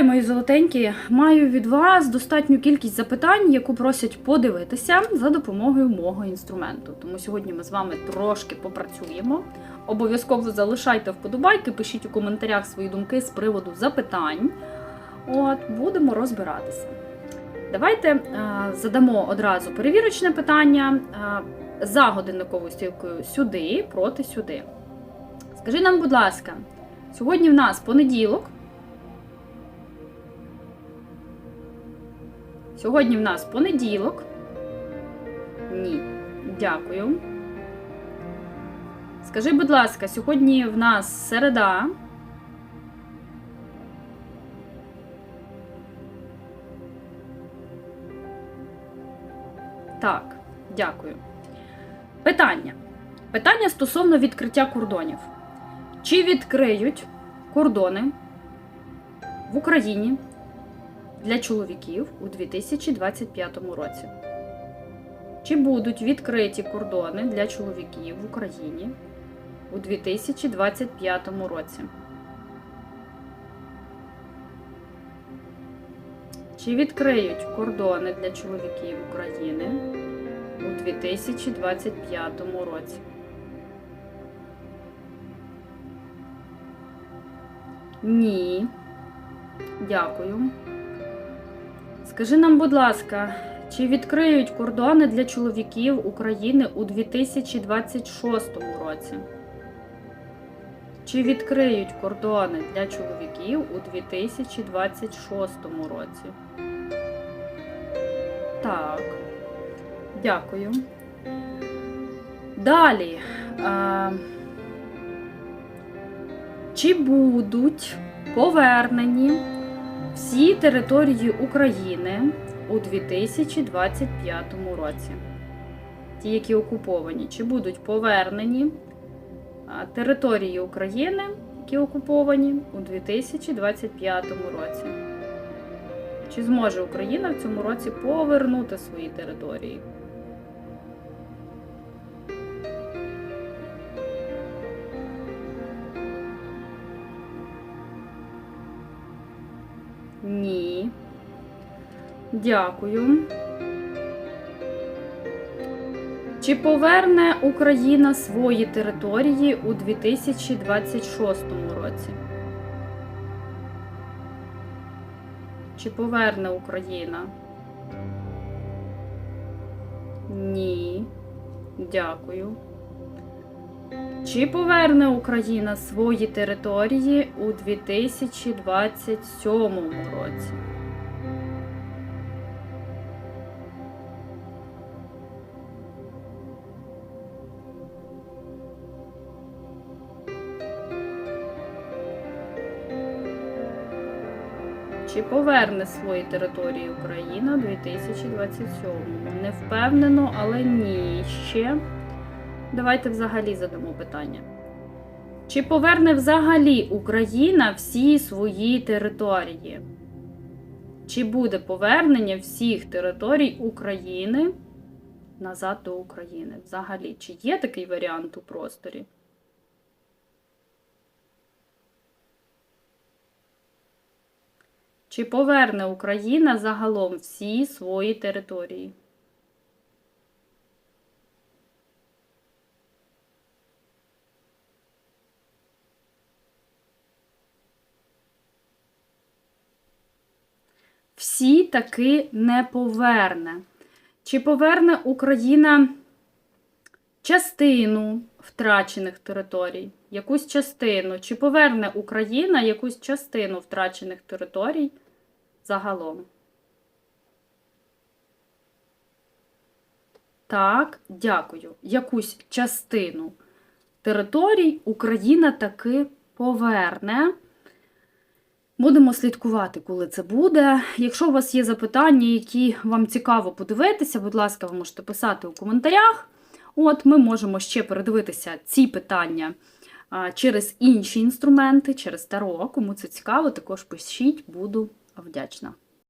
Вітаю, мої золотенькі! Маю від вас достатню кількість запитань, яку просять подивитися за допомогою мого інструменту. Тому сьогодні ми з вами трошки попрацюємо. Обов'язково залишайте вподобайки, пишіть у коментарях свої думки з приводу запитань. От, будемо розбиратися. Давайте е, задамо одразу перевірочне питання е, за годинниковою стрілкою сюди, проти сюди. Скажи нам, будь ласка, сьогодні в нас понеділок. Сьогодні в нас понеділок. Ні. Дякую. Скажи, будь ласка, сьогодні в нас середа. Так, дякую. Питання. Питання стосовно відкриття кордонів. Чи відкриють кордони в Україні для чоловіків у 2025 році? Чи будуть відкриті кордони для чоловіків в Україні у 2025 році? Чи відкриють кордони для чоловіків України у 2025 році? Ні. Дякую. Скажи нам, будь ласка, чи відкриють кордони для чоловіків України у 2026 році? Чи відкриють кордони для чоловіків у 2026 році? Так. Дякую. Далі. А, чи будуть повернені всі території України у 2025 році? Ті, які окуповані, чи будуть повернені території України, які окуповані у 2025 році? Чи зможе Україна в цьому році повернути свої території? Ні. Дякую. Чи поверне Україна свої території у 2026 році? Чи поверне Україна? Ні. Дякую. Чи поверне Україна свої території у 2027 році? Чи поверне свої території Україна у 2027? Не впевнено, але ні ще. Давайте взагалі задамо питання. Чи поверне взагалі Україна всі свої території? Чи буде повернення всіх територій України назад до України? Взагалі, чи є такий варіант у просторі? Чи поверне Україна загалом всі свої території? Всі таки не поверне. Чи поверне Україна частину втрачених територій? Якусь частину? Чи поверне Україна якусь частину втрачених територій загалом? Так, дякую. Якусь частину територій Україна таки поверне. Будемо слідкувати, коли це буде. Якщо у вас є запитання, які вам цікаво подивитися, будь ласка, ви можете писати у коментарях. От, ми можемо ще передивитися ці питання через інші інструменти, через таро. Кому це цікаво, також пишіть, буду вдячна.